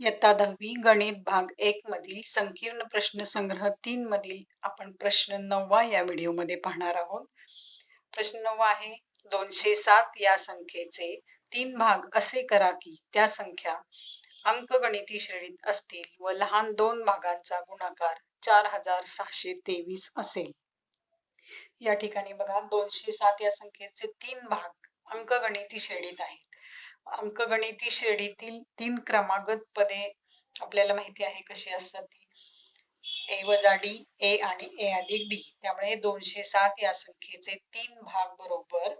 इयत्ता दहावी गणित भाग एक मधील संकीर्ण प्रश्न संग्रह तीन मधील आपण प्रश्न नववा या व्हिडिओमध्ये पाहणार आहोत. प्रश्न नववा आहे दोनशे सात या संख्येचे तीन भाग असे करा की त्या संख्या अंकगणिती श्रेणीत असतील व लहान दोन भागांचा गुणाकार चार हजार सहाशे तेवीस असेल. या ठिकाणी बघा दोनशे सात या संख्येचे तीन भाग अंकगणिती श्रेणीत आहेत. अंकगणिती श्रेणीतील तीन क्रमागत पदे आपल्याला माहिती आहे कशी असतात ती. ए वजा डी ए आणि ए अधिक डी. त्यामुळे दोनशे सात या संख्येचे तीन भाग बरोबर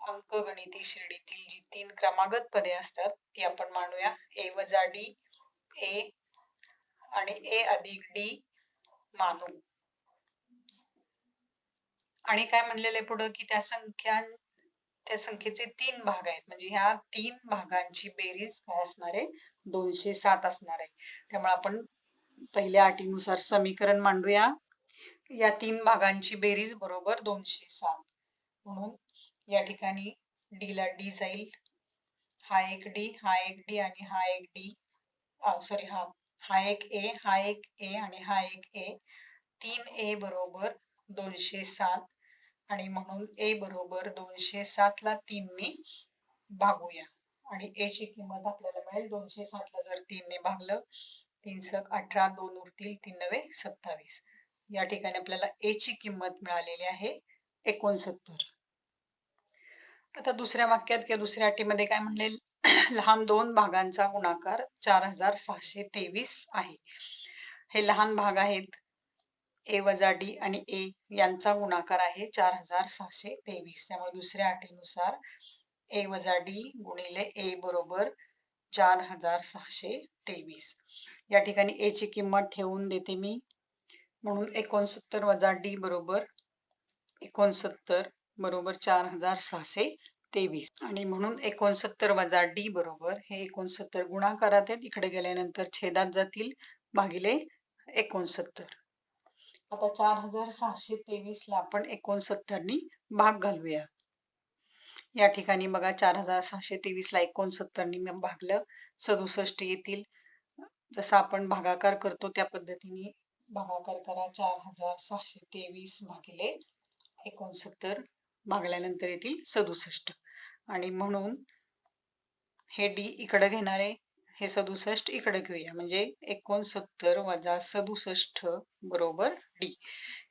अंकगणिती श्रेणीतील जी तीन क्रमागत पदे असतात ती आपण मानूया. ए वजा डी ए आणि ए अधिक डी मानू. आणि काय म्हणलेलं आहे पुढं? की त्या संख्या त्या संख्येचे तीन भाग आहेत. म्हणजे ह्या तीन भागांची बेरीज काय असणार आहे? दोनशे सात असणार आहे. त्यामुळे आपण पहिल्या अटीनुसार समीकरण मांडूया. या तीन भागांची बेरीज बरोबर दोनशे सात. म्हणून या ठिकाणी डी ला डी जाईल. हा एक डी हा एक डी आणि हा एक डी सॉरी हा हा एक ए हा एक ए आणि हा एक ए तीन ए बरोबर दोनशे सात. आणि म्हणून ए बरोबर दोनशे सात ला तीन ने भागूया. आणि ए ची किंमत आपल्याला मिळेल दोनशे सात ला जर तीन ने भागलं तीन सक अठरा दोन उरतील तीन नवे सत्तावीस. या ठिकाणी आपल्याला ए ची किंमत मिळालेली आहे एकोणसत्तर. आता दुसऱ्या वाक्यात किंवा दुसऱ्या अटीमध्ये काय म्हणले? लहान दोन भागांचा गुणाकार चार हजार सहाशे तेवीस आहे. हे लहान भाग आहेत. ए वजा डी आणि ए यांचा गुणाकार आहे चार हजार सहाशे तेवीस. त्यामुळे दुसऱ्या अटीनुसार ए वजा डी गुणिले ए बरोबर चार हजार सहाशे तेवीस. या ठिकाणी ए ची किंमत ठेवून देते मी. म्हणून एकोणसत्तर वजा डी बरोबर एकोणसत्तर बरोबर चार हजार सहाशे तेवीस. आणि म्हणून एकोणसत्तर वजा डी बरोबर हे एकोणसत्तर गुणाकारात आहेत. इकडे गेल्यानंतर छेदात जातील भागिले एकोणसत्तर. आता चार हजार सहाशे तेवीस ला आपण एकोणसत्तरनी भाग घालूया. या ठिकाणी बघा चार हजार सहाशे तेवीस ला एकोणसत्तरनी भागलं. सदुसष्ट येतील. जसं आपण भागाकार करतो त्या पद्धतीने भागाकार करा. चार हजार सहाशे तेवीस भागिले एकोणसत्तर भागल्यानंतर येतील सदुसष्ट. आणि म्हणून हे डी इकडे घेणार आहे. हे सदुसष्ट इकडे घेऊया. म्हणजे एकोणसत्तर वजा सदुसष्ट बरोबर डी.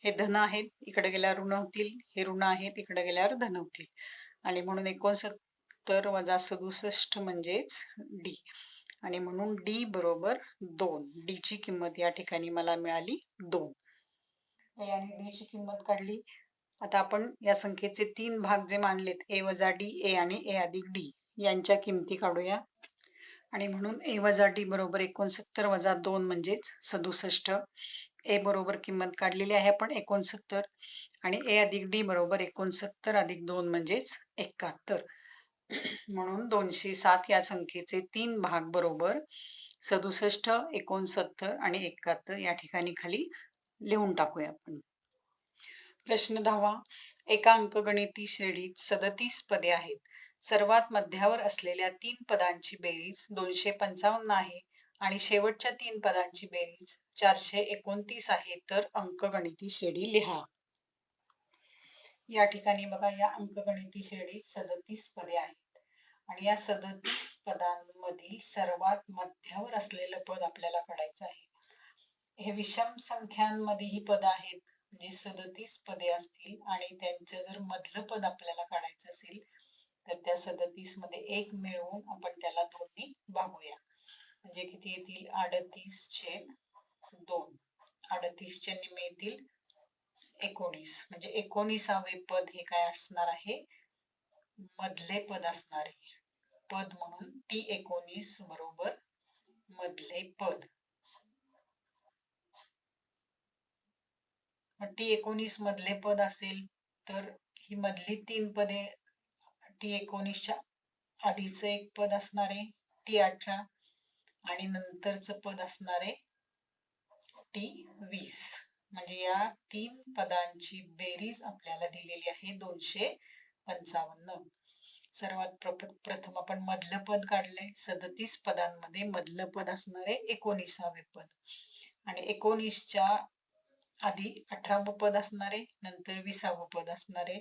हे धन आहेत इकडे गेल्यावर ऋण होतील. हे ऋण आहेत इकडे गेल्यावर धन होतील. आणि म्हणून एकोणसत्तर वजा सदुसष्ट म्हणजेच डी. आणि म्हणून डी बरोबर दोन. डी ची किंमत या ठिकाणी मला मिळाली दोन. आणि डी ची किंमत काढली. आता आपण या संख्येचे तीन भाग जे मानलेत ए वजा डी ए आणि ए अधिक डी यांच्या किमती काढूया. आणि म्हणून ए वजा डी बरोबर एकोणसत्तर वजा दोन म्हणजेच सदुसष्ट. ए बरोबर किंमत काढलेली आहे आपण एकोणसत्तर आणि ए अधिक डी बरोबर एकोणसत्तर अधिक दोन म्हणजेच एकाहत्तर. म्हणून दोनशे सात या संख्येचे तीन भाग बरोबर सदुसष्ट एकोणसत्तर आणि एकाहत्तर या ठिकाणी खाली लिहून टाकूया आपण. प्रश्न दहावा एका अंकगणिती श्रेणीत सदतीस पदे आहेत. सर्वात मध्यावर असलेल्या तीन पदांची बेरीज दोनशे पंचावन्न आहे आणि शेवटच्या तीन पदांची बेरीज चारशे एकोणतीस आहे. तर अंकगणिती श्रेणी लिहा. या ठिकाणी बघा या अंकगणिती श्रेणीत सदतीस पदे आहेत. आणि या सदतीस पदांमधील सर्वात मध्यावर असलेलं पद आपल्याला काढायचं आहे. हे विषम संख्यांमध्ये ही पद आहेत. म्हणजे सदतीस पदे असतील आणि त्यांचं जर मधलं पद आपल्याला काढायचं असेल तर त्या सदतीसमध्ये एक मिळवून आपण त्याला दोन्ही भागूया. म्हणजे किती येतील? अडतीस चे दोन. अडतीस चे निम्मे येतील एकोणीस. म्हणजे एकोणीसावे पद हे काय असणार आहे? मधले पद असणार आहे. पद म्हणून टी एकोणीस बरोबर मधले पद. टी एकोणीस मधले पद असेल तर ही मधली तीन पदे टी एकोणीसच्या आधीचं एक पद असणारे टी अठरा. आणि नंतरचं पद असणारे टी वीस. म्हणजे या तीन पदांची बेरीज आपल्याला दिलेली आहे दोनशे पंचावन्न. सर्वात प्रथम आपण मधलं पद काढलंय सदतीस पदांमध्ये मधलं पद असणारे एकोणीसावे पद. आणि एकोणीसच्या आधी अठरावं पद असणारे नंतर विसावं पद असणारे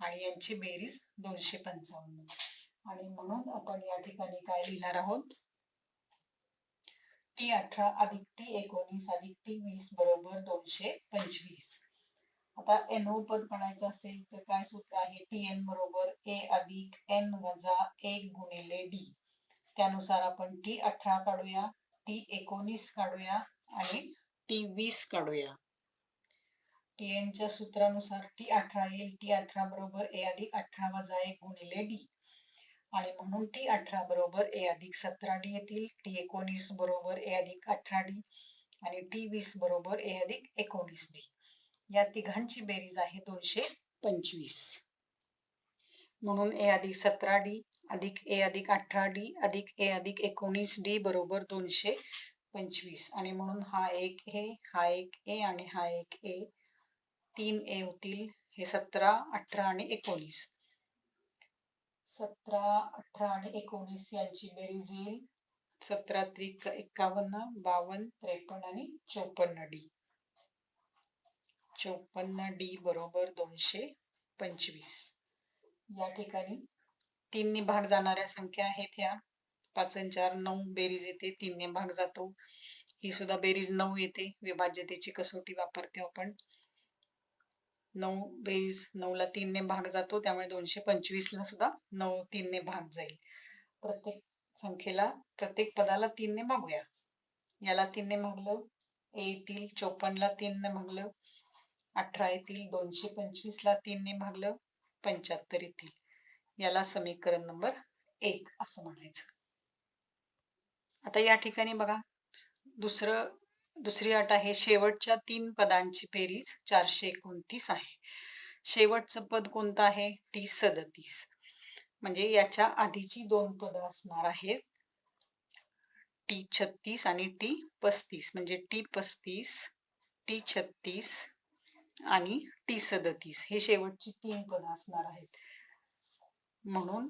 आणि यांची बेरीज दोनशे पंचावन्न. आणि म्हणून आपण या ठिकाणी काय लिहिणार आहोत? टी अठरा अधिक टी एकोणीस अधिक टी वीस बरोबर दोनशे पंचवीस. आता एन पद काढायचं असेल तर काय सूत्र आहे? टी एन बरोबर ए अधिक एन वजा एक गुणिले डी त्यानुसार आपण टी अठरा काढूया टी एकोणीस काढूया आणि टी वीस काढूया. टी एन च्या सूत्रानुसार टी अठरा येईल टी अठरा बरोबर ए अधिक अठरा वजा एक गुणिले डी. आणि म्हणून टी अठरा बरोबर ए अधिक सतरा डी येतील टी एकोणीस बरोबर ए अधिक अठरा डी आणि टी वीस बरोबर ए अधिक एकोणीस डी. या तिघांची बेरीज आहे दोनशे पंचवीस. म्हणून ए अधिक सतरा डी अधिक ए अधिक अठरा डी अधिक ए अधिक एकोणीस डी बरोबर दोनशे पंचवीस. आणि म्हणून हा एक ए हा एक ए आणि हा एक ए तीन ए होतील. हे सतरा अठरा आणि एकोणीस. सतरा अठरा आणि एकोणीस यांची बेरीज येईल. सतरा त्रिक एकावन्न बावन्न त्रेपन्न आणि चोपन्न डी. चोपन्न डी बरोबर दोनशे पंचवीस. या ठिकाणी तीनने भाग जाणाऱ्या संख्या आहेत ह्या. पाच चार नऊ बेरीज येते तीनने भाग जातो. ही सुद्धा बेरीज नऊ येते. विभाज्यतेची कसोटी वापरते आपण. नऊ बेरीज नऊ ला तीनने भाग जातो त्यामुळे दोनशे पंचवीस ला सुद्धा नऊ तीनने भाग जाईल. प्रत्येक संख्येला प्रत्येक पदाला तीनने भागूया. याला तीनने भागलं ए येतील चोपन्नला तीनने भागलं अठरा येतील दोनशे पंचवीसला तीनने भागलं पंच्याहत्तर येतील. याला समीकरण नंबर एक असं म्हणायचं. आता या ठिकाणी बघा दुसरं दुसरी अट आहे शेवटच्या तीन पदांची बेरीज चारशे एकोणतीस आहे. शेवटचं पद कोणतं आहे? टी सदतीस. म्हणजे याच्या आधीची दोन पद असणार आहेत. टी छत्तीस आणि टी पस्तीस. म्हणजे टी पस्तीस टी छत्तीस आणि टी सदतीस. हे शेवटची तीन पद असणार आहेत. म्हणून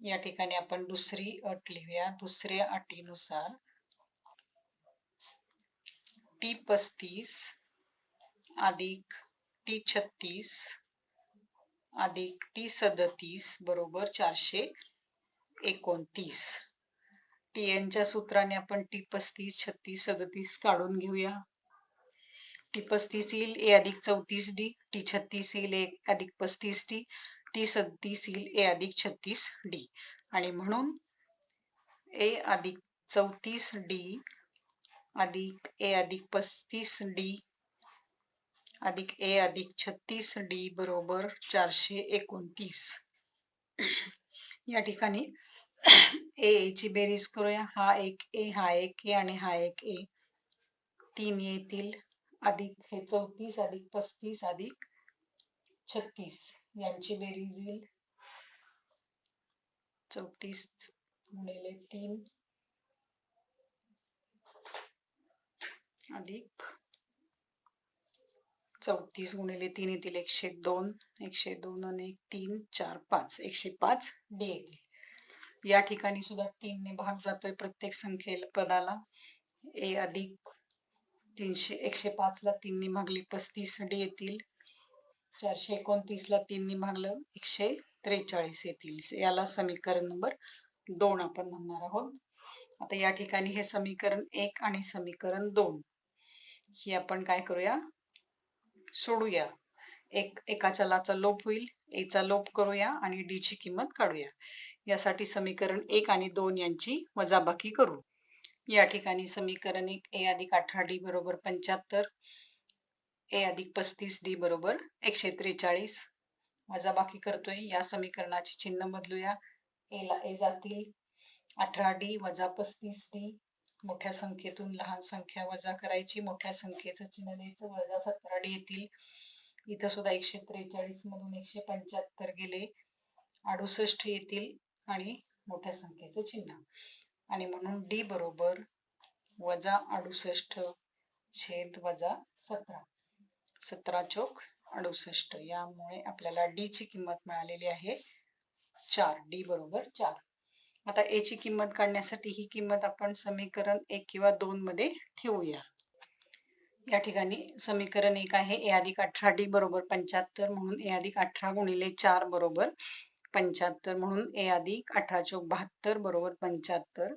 या ठिकाणी आपण दुसरी अट लिहूया. दुसऱ्या अटीनुसार टी पस्तीस अधिक टी छत्तीस अधिक टी सदतीस बरोबर चारशे एकोणतीस. टी एनच्या सूत्राने आपण टी पस्तीस छत्तीस सदतीस काढून घेऊया. टी पस्तीस येईल ए अधिक चौतीस डी टी छत्तीस येईल ए अधिक पस्तीस डी टी सदतीस येईल ए अधिक छत्तीस डी. आणि म्हणून ए अधिक चौतीस डी अधिक ए अधिक पस्तीस डी. अधिक ए अधिक छत्तीस डी बरोबर चारशे एकोणतीस. या ठिकाणी ए ची बेरीज करूया. हा एक ए हा एक ए आणि हा एक ए. तीन येतील. अधिक हे चौतीस अधिक पस्तीस अधिक छत्तीस. यांची बेरीज येईल. चौतीस गुणिले तीन. अधिक. चौतीस गुणिले तीन येतील एकशे दोन. एकशे दोन आणि एक तीन चार पाच. एकशे पाच डी येतील. या ठिकाणी सुद्धा तीन ने भाग जातोय प्रत्येक संख्येला पदाला. ए अधिक तीनशे एकशे पाच ला तीनने भागले पस्तीस डी येतील. चारशे एकोणतीस ला तीनने भागलं एकशे त्रेचाळीस येतील. याला समीकरण नंबर दोन आपण म्हणणार आहोत. आता या ठिकाणी हे समीकरण एक आणि समीकरण दोन. ही आपण काय करूया? सोडूया. एक एका चलाचा लोप होईल एचा लोप करूया आणि डी ची किंमत काढूया. यासाठी समीकरण एक आणि दोन यांची वजाबाकी करू. या ठिकाणी समीकरण एक ए अधिक अठरा डी बरोबर पंच्याहत्तर ए अधिक पस्तीस डी बरोबर एकशे त्रेचाळीस. वजाबाकी करतोय. या समीकरणाचे चिन्ह बदलूया. ए ला ए जातील अठरा डी वजा पस्तीस डी. मोठ्या संख्येतून लहान संख्या वजा करायची. मोठ्या संख्येचं चिन्ह द्यायचं वजा सतरा डी येतील. इथं सुद्धा एकशे त्रेचाळीस मधून एकशे पंच्याहत्तर गेले. अडुसष्ट येतील आणि मोठ्या संख्येचं चिन्ह. आणि म्हणून डी बरोबर वजा अडुसष्ट छेद वजा सतरा. सतरा चोक अडुसष्ट. यामुळे आपल्याला डी ची किंमत मिळालेली आहे चार. डी बरोबर चार. आता ए ची किंमत काढण्यासाठी ही किंमत आपण समीकरण एक किंवा दोन मध्ये ठेवूया. या ठिकाणी समीकरण एक आहे ए अधिक अठरा डी बरोबर पंच्याहत्तर म्हणून ए अधिक अठरा गुणिले चार बरोबर पंच्याहत्तर म्हणून ए अधिक अठरा चौक बहात्तर बरोबर पंच्याहत्तर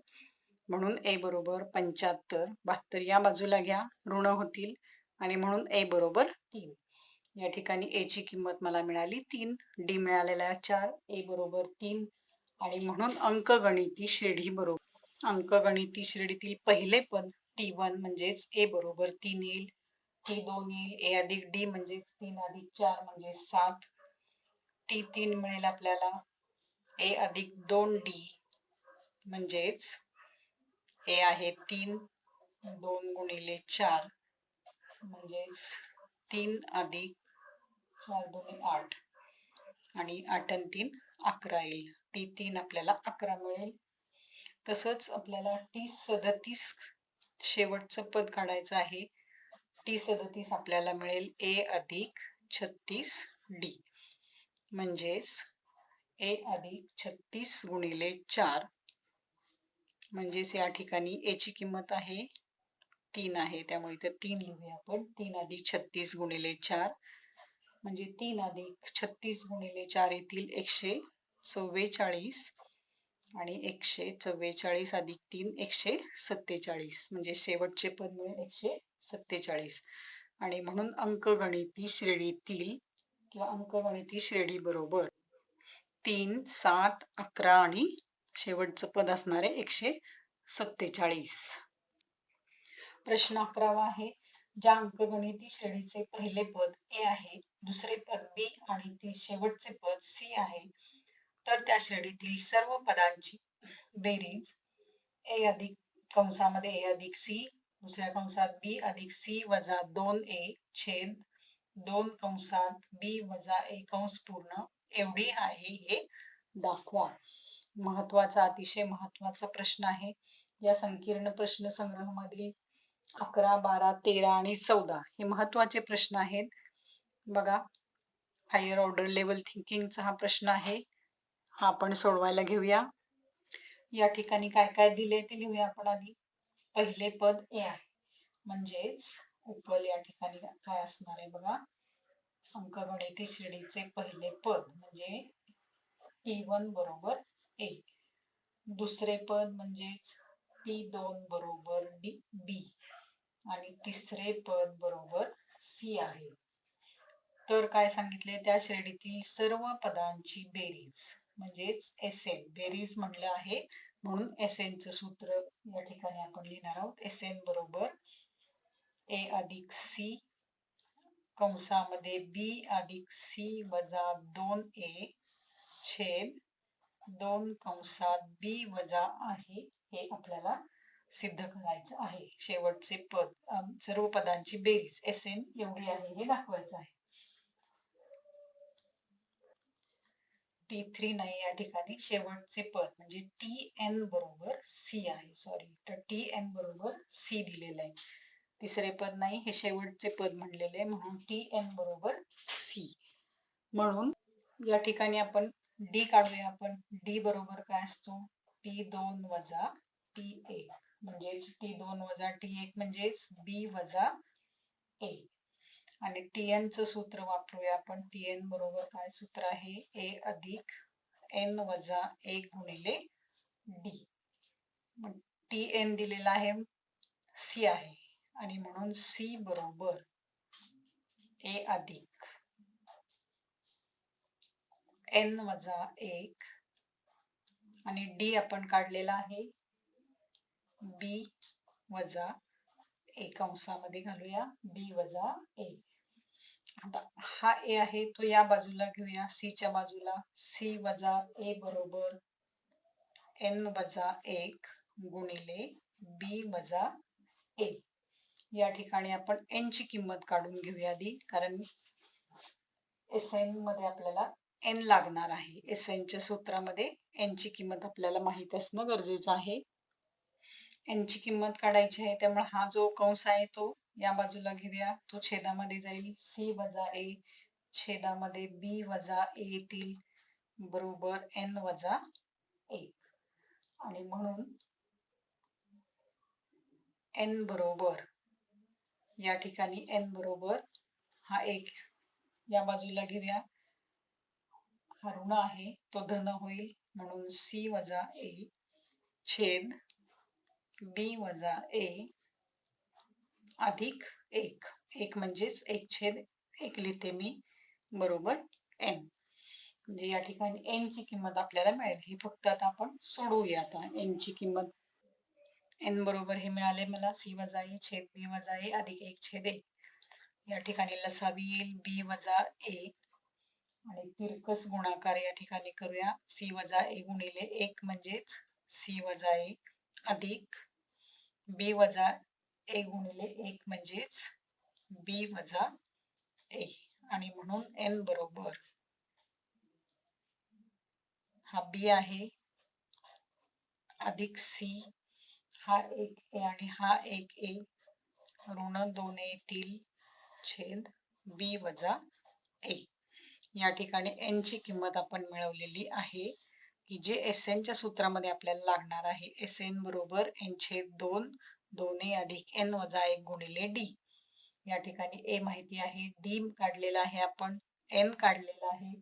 म्हणून ए बरोबर पंच्याहत्तर बहात्तर. या बाजूला घ्या ऋण होतील आणि म्हणून ए बरोबर तीन. या ठिकाणी ए ची किंमत मला मिळाली तीन. डी मिळालेला चार ए बरोबर तीन. आणि म्हणून अंकगणिती श्रेणी बरोबर. अंकगणिती श्रेणीतील पहिले पद टी वन म्हणजेच ए बरोबर तीन येईल. टी दोन येईल. ए अधिक डी म्हणजेच तीन अधिक चार म्हणजे सात. टी तीन मिळेल आपल्याला. ए अधिक दोन डी म्हणजेच ए आहे तीन. दोन गुणिले चार म्हणजेच तीन अधिक चार दोन आठ. आणि आठ आणि तीन अकरा येईल. टी तीन आपल्याला अकरा मिळेल. तसंच आपल्याला टी सदतीस शेवटचं पद काढायचं आहे. टी सदतीस आपल्याला मिळेल ए अधिक छत्तीस डी. म्हणजेच ए अधिक छत्तीस गुणिले चार. म्हणजेच या ठिकाणी ए ची किंमत आहे तीन आहे. त्यामुळे इथे तीन लिहूया आपण. तीन अधिक छत्तीस गुणिले चार. म्हणजे तीन अधिक छत्तीस गुणिले चार येतील एकशे चव्वेचाळीस आणि एकशे चव्वेचाळीस अधिक तीन एकशे सत्तेचाळीस. म्हणजे शेवटचे पद मिळेल एकशे सत्तेचाळीस. आणि म्हणून अंकगणिती श्रेणीतील किंवा अंकगणिती श्रेणी बरोबर तीन सात अकरा आणि शेवटचं पद असणारे एकशे सत्तेचाळीस. प्रश्न अकरावा आहे. ज्या अंकगणिती श्रेणीचे पहिले पद a आहे दुसरे पद b आणि ती शेवटचे पद c आहे तर त्या श्रेणीतील सर्व पदांची बेरीज a अधिक कंसामध्ये a अधिक c दुसऱ्या कंसात b अधिक c वजा दोन a छेद दोन कंसात b वजा a कंस पूर्ण एवढी आहे हे दाखवा. महत्त्वाचा अतिशय महत्त्वाचा प्रश्न आहे. या संकीर्ण प्रश्न संग्रह मधील अकरा बारा तेरा आणि चौदा हे महत्त्वाचे प्रश्न आहेत. बघा हायर ऑर्डर लेवल थिंकिंगचा हा प्रश्न आहे. हा आपण सोडवायला घेऊया. या ठिकाणी काय काय दिले ते लिहूया आपण आधी. पहिले पद ए आहे. म्हणजेच उपल या ठिकाणी काय असणार आहे बघा. अंकगणिती श्रेणीचे पहिले पद म्हणजे e टी वन बरोबर ए दुसरे पद म्हणजेच टी दोन बरोबर डी बी तिसरे पद बरोबर सी आहे. तर काय सांगितले? त्या श्रेणीतील सर्व पदांची बेरीज म्हणजेच एस एन बेरीज म्हणलं आहे म्हणून एस च सूत्र या ठिकाणी आपण लिहिणार आहोत. एस एन बरोबर ए अधिक सी कंसामध्ये बी अधिक सी वजा दोन ए छेद दोन कंसात बी वजा आहे हे आपल्याला सिद्ध करायचं आहे. शेवटचे पद सर्व पदांची बेरीज एस एन एवढी आहे हे दाखवायचं आहे. टी थ्री नाही या ठिकाणी शेवटचे पद म्हणजे टी एन बरोबर सी आहे सॉरी तर टी एन बरोबर सी दिलेलं आहे. तिसरे पद नाही हे शेवटचे पद म्हणलेले आहे म्हणून टी एन बरोबर सी म्हणून या ठिकाणी आपण डी काढूया आपण डी बरोबर काय असतो? टी दोन वजा टी एक. म्हणजेच टी दोन वजा टी एक म्हणजेच बी वजा ए आणि टी एन च सूत्र वापरूया आपण. टी एन बरोबर काय सूत्र आहे? ए अधिक एन वजा एक गुणिले डी टी एन दिलेला आहे सी आहे. आणि म्हणून सी बरोबर ए अधिक एन वजा एक. आणि डी आपण काढलेला आहे बी वजा एक अंशामध्ये घालूया. बी वजा ए. आता हा ए आहे तो या बाजूला घेऊया. सी च्या बाजूला. सी वजा ए बरोबर एन वजा एक गुणिले बी वजा ए या ठिकाणी आपण एन ची किंमत काढून घेऊया आधी कारण एस एनमध्ये आपल्याला एन लागणार आहे. एस एनच्या सूत्रामध्ये एन ची किंमत आपल्याला माहीत असणं गरजेचं आहे. यांची किंमत काढायची आहे. त्यामुळे हा जो कंस आहे तो या बाजूला घेऊया. तो छेदामध्ये जाईल. सी वजा ए छेदामध्ये बी वजा ए येतील. बरोबर एन वजा एक. आणि म्हणून एन बरोबर या ठिकाणी एन बरोबर हा एक. या बाजूला घेऊया. हा ऋण आहे. तो धन होईल. म्हणून सी वजा ए छेद बी वजा ए अधिक एक. एक म्हणजेच एक छेद एक लिहिते मी बरोबर एन म्हणजे या ठिकाणी एन ची किंमत आपल्याला मिळेल. ही फक्त आता आपण सोडवूया आता. एन ची किंमत एन बरोबर हे मिळाले मला. सी वजा ए छेद बी वजा ए अधिक एक छेद ए या ठिकाणी लसावी येईल. बी वजा ए आणि तिरकस गुणाकार या ठिकाणी करूया. सी वजा ए गुणिले एक म्हणजेच सी वजा ए अधिक बी वजा ए गुणिले एक म्हणजेच बी वजा ए. आणि म्हणून एन बरोबर हा बी आहे. अधिक सी हा एक ए आणि हा एक ए ऋण दोन येतील छेद बी वजा ए. या ठिकाणी एन ची किंमत आपण मिळवलेली आहे. की जे एस च्या सूत्रामध्ये आपल्याला लागणार आहे एस एन बरोबर एन छेद दोन दोन ए अधिक एन वजा एक गुणिले डी या ठिकाणी ए माहिती आहे डी काढलेला आहे आपण एन काढलेला आहे.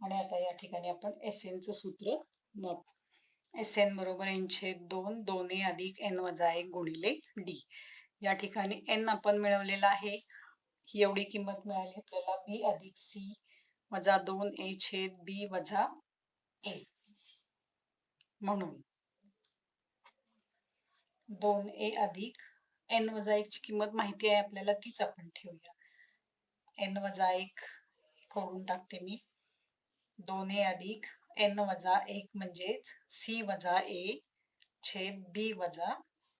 आणि आता या ठिकाणी आपण एस च सूत्र मग एस एन बरोबर एन छेद दोन दोन ए अधिक एन वजा एक गुणिले डी या ठिकाणी एन आपण मिळवलेला आहे. ही एवढी किंमत मिळाली आपल्याला बी अधिक सी वजा दोन ए छेद बी वजा ए म्हणून. दोन ए अधिक एन वजा एक ची किंमत माहिती आहे आपल्याला तीच आपण ठेवूया. एन वजा एक करून टाकते मी. दोन ए अधिक एन वजा एक म्हणजेच सी वजा ए छेद बी वजा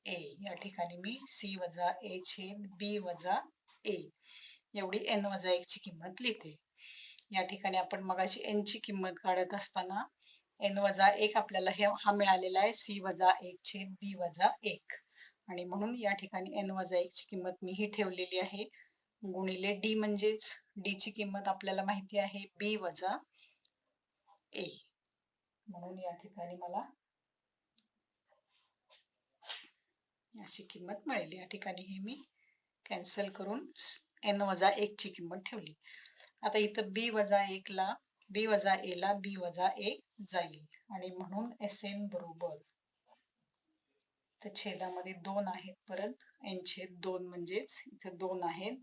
ए. या ठिकाणी मी सी वजा ए छेद बी वजा ए. एवढी एन वजा एक ची किंमत लिहिते. या ठिकाणी आपण मगाशी एन ची किंमत काढत असताना एन वजा एक आपल्याला हे हा मिळालेला आहे. सी वजा एक छेद बी वजा एक. आणि म्हणून या ठिकाणी एन वजा एक ची किंमत मी ही ठेवलेली आहे. गुणिले डी म्हणजेच डी ची किंमत आपल्याला माहिती आहे बी वजा ए. म्हणून या ठिकाणी मला अशी किंमत मिळेल. या ठिकाणी हे मी कॅन्सल करून एन वजा एक ची किंमत ठेवली. आता इथं बी वजा एक ला बी वजा ए ला बी वजा ए जाईल. आणि म्हणून एस एन बरोबर. तर छेदामध्ये दोन आहेत परत. एन छेद दोन म्हणजेच इथे दोन आहेत.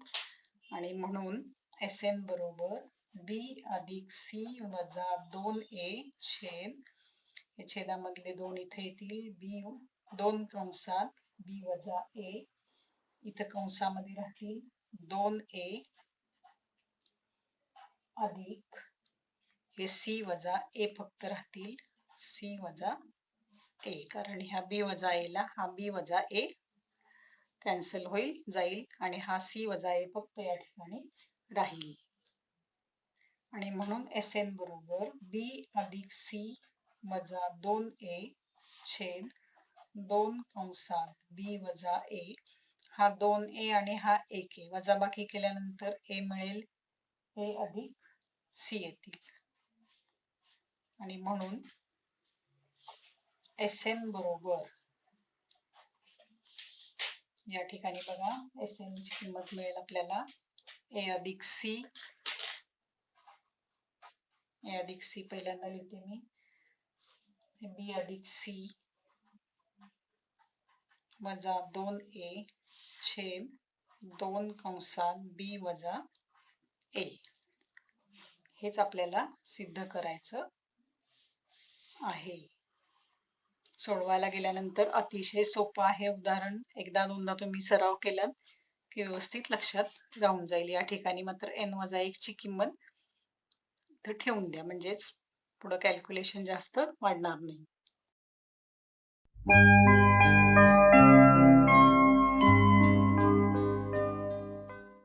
आणि म्हणून एस एन बरोबर बी अधिक सी वजा दोन ए छेद. हे छेदामधले दोन इथे येतील. बी दोन कंसात बी वजा ए इथं कंसामध्ये राहतील. दोन ए अधिक हे सी वजा ए फक्त राहतील. सी वजा ए कारण ह्या बी वजा ए ला हा बी वजा ए कॅन्सल होईल जाईल. आणि हा सी वजा ए फक्त या ठिकाणी राहील. आणि म्हणून एस एन बरोबर बी अधिक सी वजा दोन ए छेद दोन कंसात बी वजा ए हा दोन ए आणि हा एक ए वजाबाकी केल्यानंतर ए मिळेल. ए अधिक सी येतील. आणि म्हणून एस एन बरोबर. या ठिकाणी बघा एस एन ची किंमत मिळेल आपल्याला ए अधिक सी ए अधिक सी पहिल्यांदा लिहिते मी. बी अधिक सी वजा दोन ए छेद दोन कंसात बी वजा ए हेच आपल्याला सिद्ध करायचं आहे. सोडवायला गेल्यानंतर अतिशय सोपं आहे. उदाहरण एकदा दोनदा तुम्ही सराव केलात की व्यवस्थित लक्षात राहून जाईल. या ठिकाणी मात्र एन वजा एक ची किंमत तर ठेवून द्या. म्हणजेच पुढं कॅल्क्युलेशन जास्त वाढणार नाही.